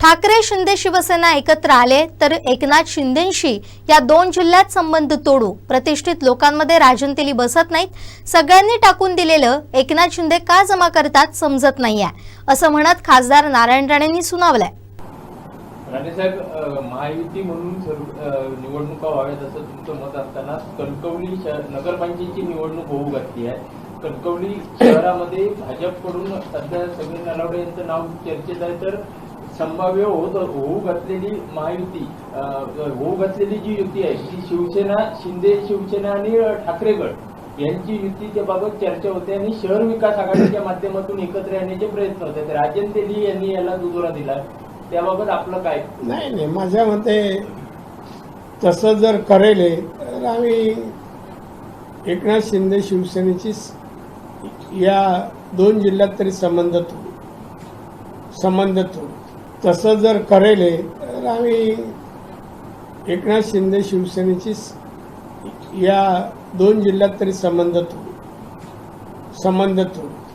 ठाकरे शिंदे शिवसेना एकत्र आले तर एकनाथ शिंदेशी या दोन जिल्ह्यात संबंध तोडू. प्रतिष्ठित लोकांमध्ये राजनतेली बसत नाहीत. सगळ्यांनी टाकून दिलेलं एकनाथ शिंदे का जमा करतात समजत नाहीये. असं म्हणत खासदार नारायण राणेंनी सुनावलंय. राणेसाहेब महायुती म्हणून निवडणुका व्हाव्यात असं तुमचं मत असताना कणकवली शहर नगरपंचायतची निवडणूक होऊ घातली आहे. कणकवली शहरामध्ये भाजपकडून सध्या सगळे नलावडे यांचं नाव चर्चेत आहे. तर संभाव्य होत होऊ घातलेली महायुती होऊ घातलेली जी युती आहे ती शिवसेना शिंदे शिवसेना आणि ठाकरेगड ठाकरे यांची युतीच्या बाबत चर्चा होते आणि शहर विकास आघाडीच्या माध्यमातून एकत्र येण्याचे प्रयत्न होते. तर राजन तेली यांनी याला दुजोरा दिला. त्याबाबत आपलं काय? नाही नाही माझ्या मते तसं जर करेल तर आम्ही एकनाथ शिंदे शिवसेनेची या दोन जिल्ह्यात तरी संबंध तोडू. संबंध तसं जर करेल तर आम्ही एकनाथ शिंदे शिवसेनेची या दोन जिल्ह्यात तरी संबंध तोडू. संबंध तोडू.